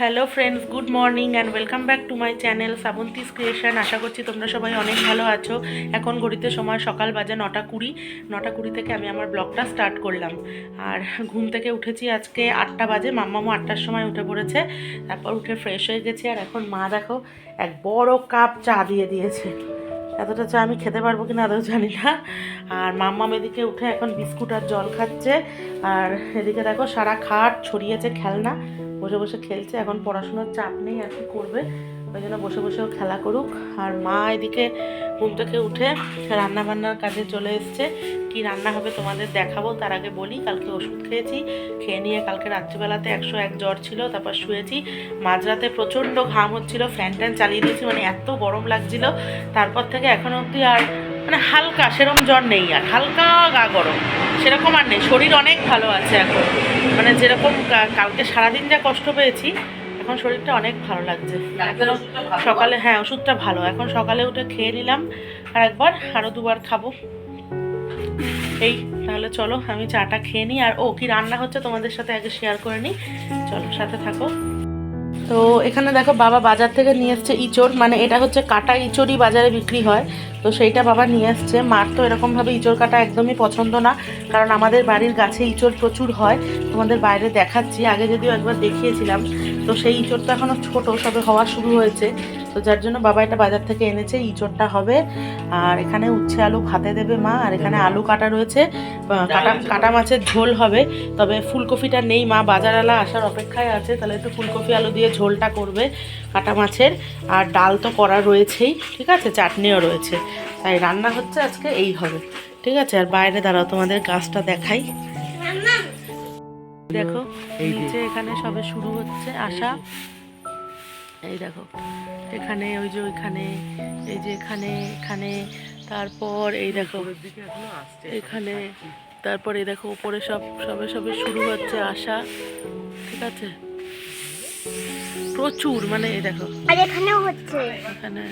Hello friends good morning and welcome back to my channel Srabanti's creation আশা করছি তোমরা সবাই অনেক ভালো আছো। এখন ঘড়িতে সময় সকাল বাজে নটা কুড়ি। নটা কুড়ি থেকে আমি আমার ব্লগটা স্টার্ট করলাম। আর ঘুম থেকে উঠেছি আজকে আটটা বাজে মাম্মামও আটটার সময় উঠে পড়েছে। তারপর উঠে ফ্রেশ হয়ে গেছি আর এখন মা দেখো এক বড় কাপ চা দিয়ে দিয়েছে। এতটা চা আমি খেতে পারব কিনা আদৌ জানি না। আর মাম্মাম এদিকে উঠে এখন বিস্কুট আর জল খাচ্ছে। আর এদিকে দেখো সারা খাট ছড়িয়েছে খেলনা। বসে বসে খেলছে, এখন পড়াশোনার চাপ নেই, আর কি করবে? ওই জন্য বসে বসেও খেলা করুক। আর মা এদিকে ঘুম থেকে উঠে রান্না বান্নার কাজে চলে এসছে। কি রান্না হবে তোমাদের দেখাবো, তার আগে বলি, কালকে ওষুধ খেয়েছি। খেয়ে নিয়ে কালকে রাত্রিবেলাতে একশো এক জ্বর ছিল, তারপর শুয়েছি। মাঝরাতে প্রচণ্ড ঘাম হচ্ছিল, ফ্যান ট্যান চালিয়ে দিয়েছি মানে এত গরম লাগছিল। তারপর থেকে এখন অবধি আর মানে হালকা সেরকম জ্বর নেই আর। হালকা গা গরম। সেরকম আর নেই। শরীর অনেক ভালো আছে এখন। মানে যেরকম কালকে সারাদিন যা কষ্ট পেয়েছি এখন শরীরটা অনেক ভালো লাগছে। সকালে হ্যাঁ ওষুধটা ভালো। এখন সকালে উঠে খেয়ে নিলাম আর একবার আরও দুবার খাব। এই তাহলে চলো আমি চাটা খেয়ে নিই। আর ও কি রান্না হচ্ছে তোমাদের সাথে আগে শেয়ার করে নিই। চলো সাথে থাকো। তো এখানে দেখো বাবা বাজার থেকে নিয়ে এসছে ইঁচড় মানে এটা হচ্ছে কাটা ইঁচড়ই বাজারে বিক্রি হয়। তো সেইটা বাবা নিয়ে এসছে। মার তো এরকমভাবে ইঁচড় কাটা একদমই পছন্দ না, কারণ আমাদের বাড়ির গাছে ইঁচড় প্রচুর হয়। তোমাদের বাইরে দেখাচ্ছি, আগে যদিও একবার দেখিয়েছিলাম। তো সেই ইঁচড়টা এখনও ছোটো, সবে হওয়া শুরু হয়েছে। তো যার জন্য বাবা এটা বাজার থেকে এনেছে ইঁচড়টা হবে। আর এখানে উচ্ছে আলু ভাতে দেবে মা আর এখানে আলু কাটা রয়েছে। কাটা কাটা মাছের ঝোল হবে। তবে ফুলকপিটা নেই মা বাজারওয়ালা আসার অপেক্ষায় আছে তাহলে একটু ফুলকপি আলু দিয়ে ঝোলটা করবে কাটা মাছের। আর ডাল তো করা রয়েছেই ঠিক আছে? চাটনিও রয়েছে। তাই রান্না হচ্ছে আজকে এই হবে ঠিক আছে? আর বাইরে দাঁড়াও তোমাদের গাছটা দেখাই। দেখো নিচে এখানে সবে শুরু হচ্ছে আসা এই দেখো এখানে ওই যে ওইখানে এই যে এখানে এখানে তারপর এই দেখো এখানে তারপর এই দেখো উপরে সব সবে সবে শুরু হচ্ছে আসা ঠিক আছে? প্রচুর মানে এই দেখো। আর এখানেও হচ্ছে। এখানে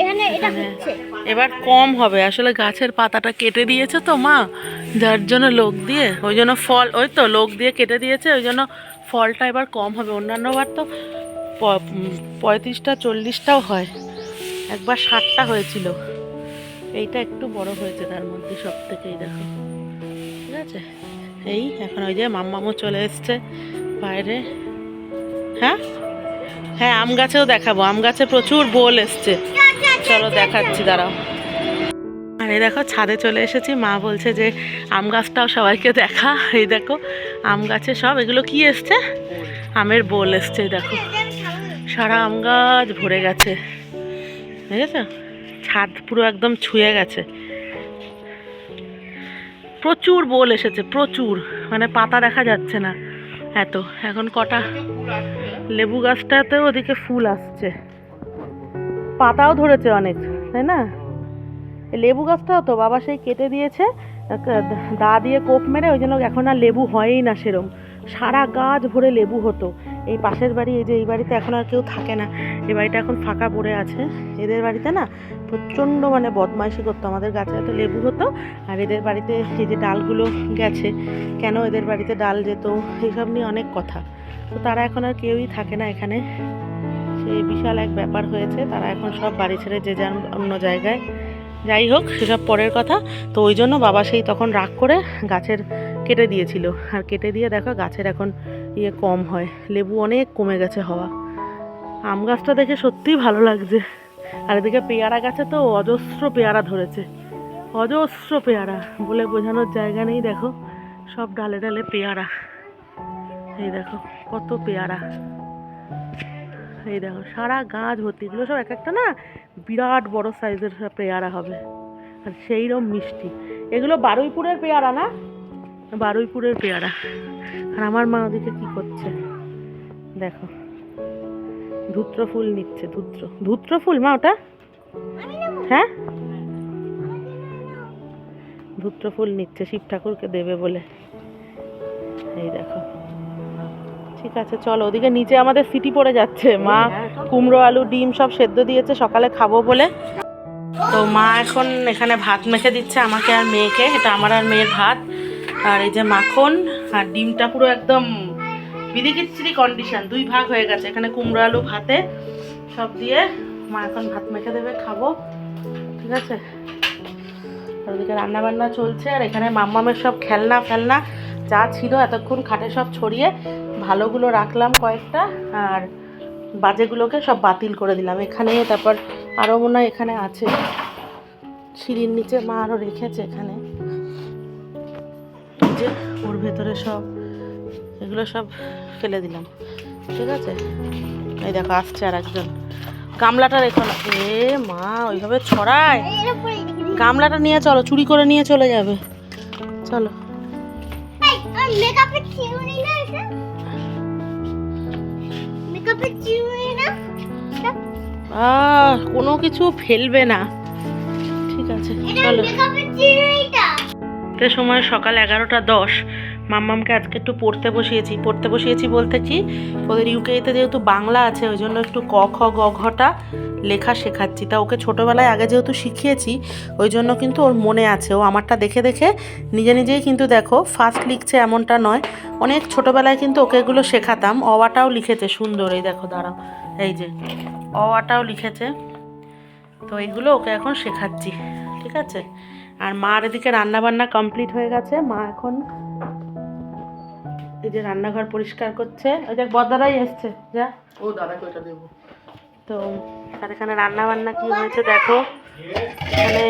এখানে এটা হচ্ছে। এবার কম হবে আসলে গাছের পাতাটা কেটে দিয়েছে তো মা যার জন্য লোক দিয়ে ওই জন্য ফল ওই তো লোক দিয়ে কেটে দিয়েছে ওই জন্য ফলটা এবার কম হবে। অন্যান্য বার তো পঁয়ত্রিশটা, চল্লিশটাও হয়। একবার ষাটটা হয়েছিল। এইটা একটু বড় হয়েছে তার মধ্যে সব থেকেই দেখো। ঠিক আছে? এই, এখন ওই যে মাম্মামও চলে এসছে বাইরে। হ্যাঁ? হ্যাঁ আম গাছেও দেখাবো। আম গাছে প্রচুর বোল এসছে। চলো দেখাচ্ছি, দাঁড়াও। আর এই দেখো, ছাদে চলে এসেছি। মা বলছে যে, আম গাছটাও সবাইকে দেখা। এই দেখো, আম গাছে সব। এগুলো কি এসছে? আমের বোল এসছে দেখো। সারা আম গাছ ভরে গেছে। বুঝেছ ছাদ পুরো একদম ছুঁয়ে গেছে। প্রচুর বোল এসেছে, প্রচুর। মানে পাতা দেখা যাচ্ছে না এত। এখন কটা? লেবু গাছটাতেও ওদিকে ফুল আসছে। পাতাও ধরেছে অনেক, তাই না? লেবু গাছটাও তো বাবা সেই কেটে দিয়েছে দা দিয়ে কোপ মেরে, ওই জন্য এখন আর লেবু হয়ই না সেরম। সারা গাছ ভরে লেবু হতো। এই পাশের বাড়ি, এই যে এই বাড়িতে এখন আর কেউ থাকে না। এই বাড়িটা এখন ফাঁকা পড়ে আছে। এদের বাড়িতে না প্রচণ্ড মানে বদমাইশি করতো আমাদের গাছে, এত লেবু হতো। আর এদের বাড়িতে এই যে ডালগুলো গেছে, কেন এদের বাড়িতে ডাল যেত, এইসব নিয়ে অনেক কথা। তো তারা এখন আর কেউই থাকে না এখানে। সেই বিশাল এক ব্যাপার হয়েছে, তারা এখন সব বাড়ি ছেড়ে যে যার অন্য জায়গায়। যাই হোক, সেসব পরের কথা। তো ওই জন্য বাবা সেই তখন রাগ করে গাছের কেটে দিয়েছিল। আর কেটে দিয়ে দেখো গাছের এখন ইয়ে কম হয়, লেবু অনেক কমে গেছে হওয়া। আম গাছটা দেখে সত্যিই ভালো লাগছে। আর এদিকে পেয়ারা গাছে তো অজস্র পেয়ারা ধরেছে। অজস্র পেয়ারা, বলে বোঝানোর জায়গা নেই, দেখো। সব ডালে ডালে পেয়ারা। এই দেখো, কত পেয়ারা। এই দেখো, সারা গাছ ভর্তি। এগুলো সব এক একটা না বিরাট বড় সাইজের সব পেয়ারা হবে। আর সেইরকম মিষ্টি। এগুলো বারুইপুরের পেয়ারা না? বারুইপুরের পেয়ারা। আর আমার মা ওদিকে কি করছে? দেখো। ধুত্র ফুল নিচ্ছে, ধুত্র। ধুত্র ফুল, মা, ওটা? হ্যাঁ? ধুত্র ফুল নিচ্ছে, শিব ঠাকুরকে দেবে বলে। এই দেখো। ঠিক আছে, চলো, ওদিকে নিচে আমাদের সিটি পড়ে যাচ্ছে। মা কুমড়ো, আলু, ডিম সব সেদ্ধ দিয়েছে, সকালে খাব বলে। তো মা এখন এখানে ভাত মেখে দিচ্ছে আমাকে আর মেয়েকে। এটা আমার আর মেয়ের ভাত। আর এই যে মাখন আর ডিমটা পুরো একদম খিচড়ি কন্ডিশন দুই ভাগ হয়ে গেছে। এখানে কুমড়ো, আলু, ভাতে, সব দিয়ে মা এখন ভাত মেখে দেবে, খাব। ঠিক আছে? আর ওদিকে রান্না বান্না চলছে, আর এখানে মাম্মামের সব খেলনা ফেলনা যা ছিল, এতক্ষণ খাটে সব ছড়িয়ে ভালোগুলো রাখলাম কয়েকটা, আর বাজেগুলোকে সব বাতিল করে দিলাম। এখানে, তারপর আরও মনে হয় এখানে আছে। সিঁড়ির নিচে মা আরও রেখেছে এখানে। যে ওর ভেতরে সব এগুলো সব ফেলে দিলাম। ঠিক আছে? এই দেখো আসছে আর একজন গামলাটা রেখো না। এ মা ওইভাবে ছড়ায়। গামলাটা নিয়ে চলো চুরি করে নিয়ে চলে যাবে। চলো। কোনো কিছু ফেলবে না। ঠিক আছে এটা চলো। মেকআপের সময় সকাল এগারোটা দশ, মাম্মামকে আজকে একটু পড়তে বসিয়েছি। পড়তে বসিয়েছি বলতে কি, ওদের ইউকেতে যেহেতু বাংলা আছে, ওই জন্য একটু ক, খ, গ ঘটা লেখা শেখাচ্ছি। তা ওকে ছোটোবেলায় আগে যেহেতু শিখিয়েছি, ওই জন্য কিন্তু ওর মনে আছে। ও আমারটা দেখে দেখে নিজে নিজেই কিন্তু দেখো ফার্স্ট লিখছে এমনটা নয়। অনেক ছোটোবেলায় কিন্তু ওকে এগুলো শেখাতাম। অওয়াটাও লিখেছে সুন্দর, এই দেখো দাঁড়াও, এই যে অওয়াটাও লিখেছে। তো এইগুলো ওকে এখন শেখাচ্ছি, ঠিক আছে? আর মার এদিকে রান্না বান্না কমপ্লিট হয়ে গেছে। মা এখন এই যে রান্নাঘর পরিষ্কার করছে। ওই যে বদারাই এসছে যা। ও দাদা কয়টা দেবো? তো আর এখানে রান্না বান্না কি হয়েছে দেখো। এখানে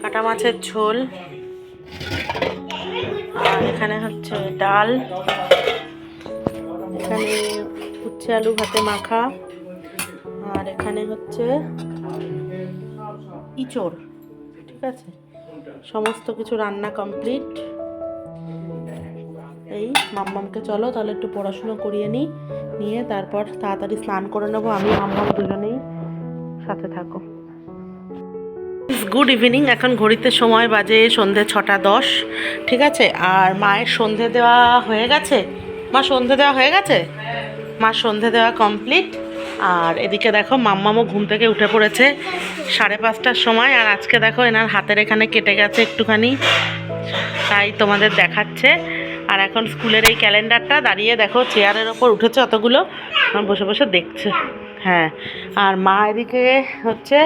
কাটা মাছের ঝোল। আর এখানে হচ্ছে ডাল। এখানে উচ্ছে আলু ভাতে মাখা। আর এখানে হচ্ছে ইচড়। ঠিক আছে? সমস্ত কিছু রান্না কমপ্লিট এই মাম্মামকে চলো, তাহলে একটু পড়াশুনো করিয়ে নিই নিয়ে তারপর তাড়াতাড়ি স্নান করে নেব। আমি, মাম্মাম দুজনেই সাথে থাকো। গুড ইভিনিং এখন ঘড়িতে সময় বাজে সন্ধে ছটা দশ, ঠিক আছে? আর মায়ের সন্ধে দেওয়া হয়ে গেছে? মা, সন্ধে দেওয়া হয়ে গেছে? মা, সন্ধে দেওয়া কমপ্লিট আর এদিকে দেখো মাম্মামও ঘুম থেকে উঠে পড়েছে সাড়ে পাঁচটার সময়, আর আজকে দেখো এনার হাতের এখানে কেটে গেছে একটুখানি, তাই তোমাদের দেখাচ্ছে। আর এখন স্কুলের এই ক্যালেন্ডারটা দাঁড়িয়ে দেখো চেয়ারের ওপর উঠেছে অতগুলো বসে বসে দেখছে। হ্যাঁ আর মা এদিকে হচ্ছে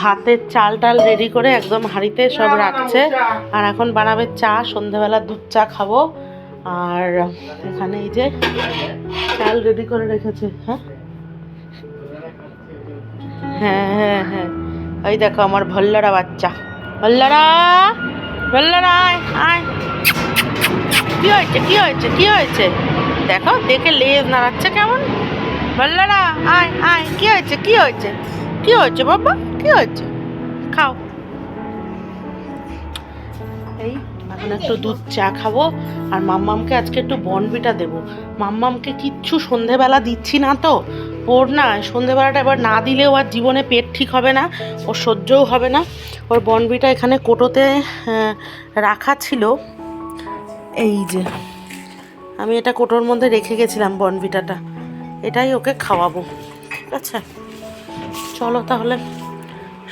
ভাতের চাল টাল রেডি করে একদম হাঁড়িতে সব রাখছে। আর এখন বানাবে চা, সন্ধেবেলা দুধ চা খাব। আর এখানে এই যে চাল রেডি করে রেখেছে হ্যাঁ? হ্যাঁ হ্যাঁ হ্যাঁ। ওই দেখো আমার ভল্লারা বাচ্চা। ভল্লারা! ভল্লারা, আয় আয়। কি হয়েছে কি হয়েছে কি হয়েছে? দেখো, দেখে লেজ নাড়াচ্ছে কেমন। ভল্লারা, আয় আয়। কি হয়েছে কি হয়েছে? কি হয়েছে বাবা? কি হয়েছে? খাও। এই, এখন একটু দুধ চা খাব, আর মাম্মামকে আজকে একটু বনবিটা দেবো। মাম্মামকে কিচ্ছু সন্ধেবেলা দিচ্ছি না তো। ওর না সন্ধেবেলাটা এবার না দিলেও আর জীবনে পেট ঠিক হবে না, ওর সহ্যও হবে না। ওর বনবিটা এখানে কোটোতে রাখা ছিল। এই যে, আমি এটা কোটোর মধ্যে রেখে গেছিলাম বনবিটাটা। এটাই ওকে খাওয়াবো, ঠিক আছে? চলো তাহলে,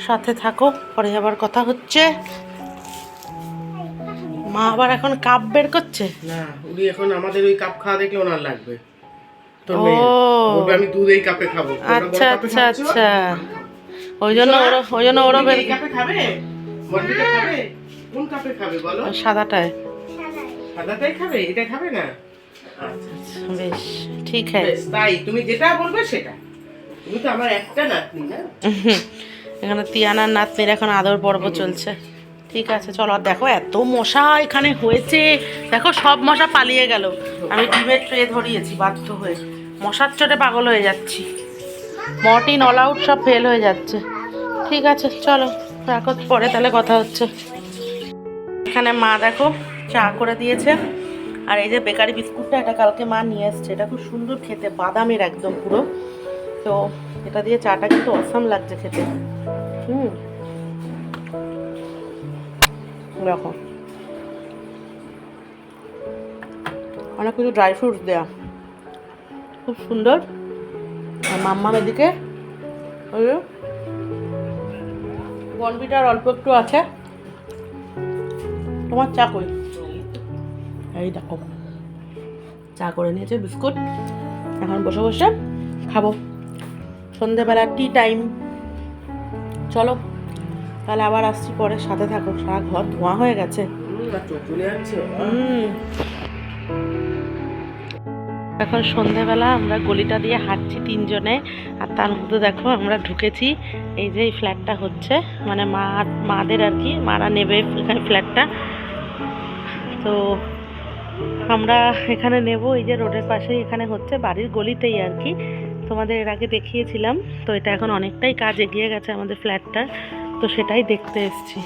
সাথে থাকো, পরে আবার কথা হচ্ছে। মা আবার এখন কাপ বের করছে? না, উনি এখন আমাদের ওই কাপ খাওয়া দেখলে ওনার লাগবে। তোর মেয়ে। আমি দুধ এই কাপে খাব। আচ্ছা আচ্ছা আচ্ছা। ওই জন্য ওরা ওই জন্য ওরা বের কাপে খাবে? কোন কাপে খাবে? বলো? সাদাটায়। সাদাটাই খাবে? এটা খাবে না? আচ্ছা আচ্ছা। বেশ ঠিক হ্যাঁ তাই তুমি যেটা বলবে সেটা। তুমি তো আমার একটা নাতনি না? এখানে তিয়ানার নাতনির এখন আদর পর্ব চলছে। ঠিক আছে চলো আর দেখো এত মশা এখানে হয়েছে। দেখো সব মশা পালিয়ে গেল। আমি ডিমের ট্রে ধরিয়েছি বাধ্য হয়ে। মশার চোটে পাগল হয়ে যাচ্ছি। মর্টিন অল আউট সব ফেল হয়ে যাচ্ছে। ঠিক আছে, চলো রাখো পরে তাহলে কথা হচ্ছে। এখানে মা দেখো, চা করে দিয়েছে। আর এই যে বেকারি বিস্কুটটা এটা কালকে মা নিয়ে এসছে। এটা খুব সুন্দর খেতে, বাদামের একদম পুরো। তো এটা দিয়ে চাটা কিন্তু অসাম লাগছে খেতে। হুম। দেখো। অনেক কিছু ড্রাই ফ্রুটস দেয়া। খুব সুন্দর। আর মাম্মাম এদিকে বনবিটার অল্প একটু আছে। তোমার চা কই? এই দেখো চা করে নিয়েছে বিস্কুট। এখন বসে বসে খাব। সন্ধেবেলা টি টাইম চলো তাহলে আবার আসছি পরে সাথে থাকো। সারা ঘর ধোঁয়া হয়ে গেছে। চলে যাচ্ছে হুম। এখন সন্ধেবেলা আমরা গলিটা দিয়ে হাঁটছি তিনজনে, আর তার মধ্যে দেখো আমরা ঢুকেছি। এই যে এই ফ্ল্যাটটা হচ্ছে মানে মা, মাদের আর কি, মারা নেবে এখানে ফ্ল্যাটটা তো আমরা এখানে নেব, এই যে রোডের পাশেই এখানে হচ্ছে বাড়ির গলিতেই আর কি। তোমাদের এর আগে দেখিয়েছিলাম, তো এটা এখন অনেকটাই কাজ এগিয়ে গেছে আমাদের ফ্ল্যাটটা তো সেটাই দেখতে এসেছি।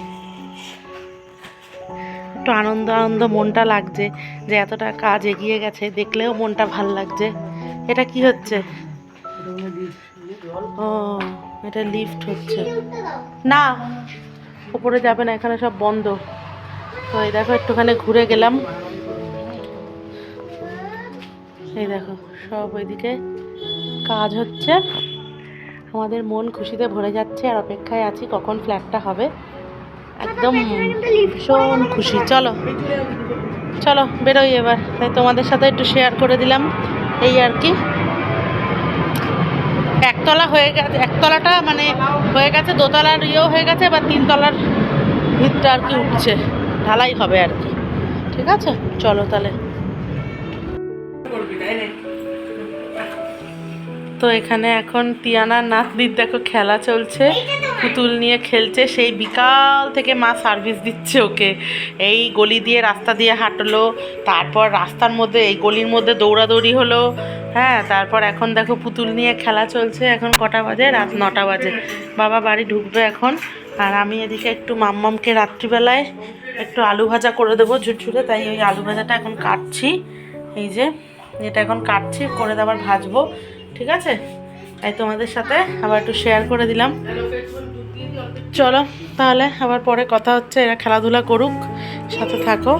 একটু আনন্দ আনন্দ মনটা লাগছে, যে এতটা কাজ এগিয়ে গেছে, দেখলেও মনটা ভালো লাগছে। এটা কি হচ্ছে? ও, এটা লিফট হচ্ছে। না উপরে যাবে না, এখানে সব বন্ধ। তো এই দেখো, একটুখানি ঘুরে গেলাম। এই দেখো, সব ওইদিকে কাজ হচ্ছে। আমাদের মন খুশিতে ভরে যাচ্ছে, আর অপেক্ষায় আছি কখন ফ্ল্যাটটা হবে। একদম ভীষণ খুশি। চলো। চলো, বেরোই এবার। তাই তোমাদের সাথে একটু শেয়ার করে দিলাম। এই আর কি। একতলা হয়ে গেছে, একতলাটা মানে হয়ে গেছে, দোতলার ইয়েও হয়ে গেছে বা তিনতলার ভিতটা আর কি উঠছে। ঢালাই হবে আর কি। ঠিক আছে? চলো তাহলে। তো এখানে এখন তিয়ানার নাতনির দেখো খেলা চলছে। পুতুল নিয়ে খেলছে, সেই বিকাল থেকে মা সার্ভিস দিচ্ছে ওকে। এই গলি দিয়ে রাস্তা দিয়ে হাঁটলো, তারপর রাস্তার মধ্যে, এই গলির মধ্যে দৌড়াদৌড়ি হলো। হ্যাঁ তারপর এখন দেখো পুতুল নিয়ে খেলা চলছে, এখন কটা বাজে? রাত নটা বাজে। বাবা বাড়ি ঢুকবে এখন। আর আমি এদিকে একটু মাম্মামকে রাত্রিবেলায় একটু আলু ভাজা করে দেবো ঝুরঝুরে, তাই ওই আলু ভাজাটা এখন কাটছি। এই যে, এটা এখন কাটছি, করে আবার ভাজবো, ঠিক আছে? তাই তোমাদের সাথে আবার একটু শেয়ার করে দিলাম। চলো, তাহলে আবার পরে কথা হচ্ছে, এরা খেলাধুলা করুক, সাথে থাকো।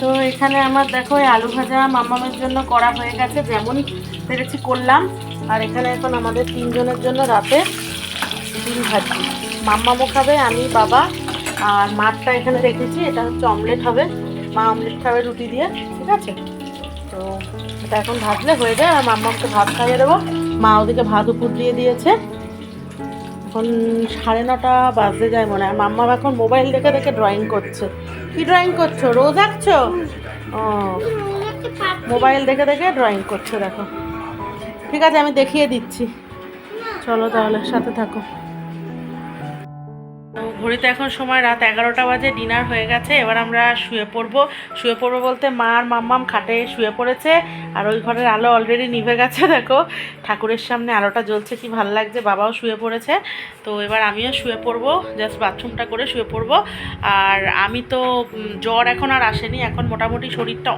তো এখানে আমার দেখো আলু ভাজা মামামের জন্য করা হয়ে গেছে, যেমন পেরেছি করলাম। আর এখানে এখন আমাদের তিনজনের জন্য রাতে ডিম ভাজি। মাম্মামও খাবে, আমি, বাবা, আর মাঠটা এখানে রেখেছি, এটা হচ্ছে অমলেট হবে। মা অমলেট খাবে রুটি দিয়ে, ঠিক আছে? তো এটা এখন ভাজলে হয়ে যায়, আর মাম্মামকে ভাত খাইয়ে দেবো। মা ওদিকে ভাত উপর দিয়ে দিয়েছে। এখন সাড়ে নটা বাজতে যায় মনে হয়। মাম্মা এখন মোবাইল দেখে দেখে ড্রয়িং করছে। কি ড্রয়িং করছ? রোজ আঁকছো? ও। মোবাইল দেখে দেখে ড্রয়িং করছে, দেখো। ঠিক আছে, আমি দেখিয়ে দিচ্ছি। চলো তাহলে, সাথে থাকো। ঘড়িতে এখন সময় রাত এগারোটা বাজে, ডিনার হয়ে গেছে। এবার আমরা শুয়ে পড়ব। শুয়ে পড়ব বলতে মা আর মাম্মাম খাটে শুয়ে পড়েছে, আর ওই ঘরের আলো অলরেডি নিভে গেছে, দেখো। ঠাকুরের সামনে আলোটা জ্বলছে, কি ভালো লাগছে, বাবাও শুয়ে পড়েছে। তো এবার আমিও শুয়ে পড়ব জাস্ট বাথরুমটা করে শুয়ে পড়ব। আর আমি তো জ্বর এখন আর আসেনি, এখন মোটামুটি শরীরটা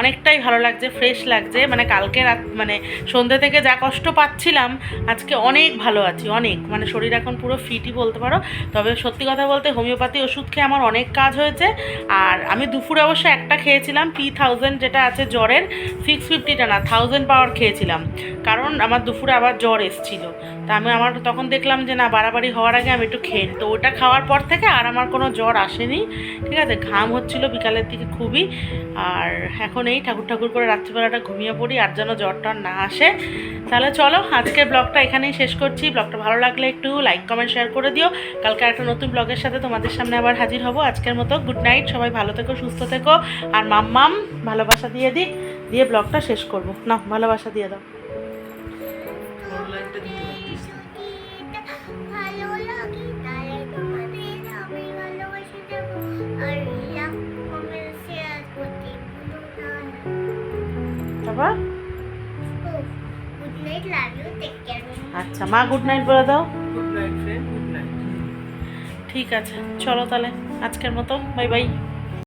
অনেকটাই ভালো লাগছে ফ্রেশ লাগছে। মানে কালকে রাত মানে সন্ধ্যে থেকে যা কষ্ট পাচ্ছিলাম, আজকে অনেক ভালো আছি, অনেক। মানে শরীর এখন পুরো ফিটই বলতে পারো। তবে সত্যি কথা বলতে হোমিওপ্যাথি ওষুধ খেয়ে আমার অনেক কাজ হয়েছে। আর আমি দুপুরে অবশ্য একটা খেয়েছিলাম পি থাউজেন্ড যেটা আছে জ্বরের সিক্স ফিফটিটা না থাউজেন্ড পাওয়ার খেয়েছিলাম। কারণ আমার দুপুরে আবার জ্বর এসেছিল। তা আমি আমার তখন দেখলাম যে না, বাড়াবাড়ি হওয়ার আগে আমি একটু খেয়ে তো ওটা খাওয়ার পর থেকে আর আমার কোনো জ্বর আসেনি। ঠিক আছে, ঘাম হচ্ছিল বিকালের দিকে খুবই। আর এখন এই ঠাকুর ঠাকুর করে রাত্রিবেলাটা ঘুমিয়ে পড়ি, আর যেন জ্বর টর না আসে। তাহলে চলো, আজকের ব্লগটা এখানেই শেষ করছি। ব্লগটা ভালো লাগলে একটু লাইক কমেন্ট শেয়ার করে দিও। কালকে একটা নতুন ব্লগের সাথে তোমাদের সামনে আবার হাজির হব। আজকের মতো গুড নাইট সবাই ভালো থেকো সুস্থ থেকো। আর মাম্মাম ভালোবাসা দিয়ে দিক দিয়ে ব্লগটা শেষ করব। না ভালোবাসা দিয়ে দাও। কেয়ার আচ্ছা মা গুড নাইট বলে দাও। গুড নাইট ফ্রেন্ড ঠিক আছে। চলো তাহলে আজকের মতো বাই বাই।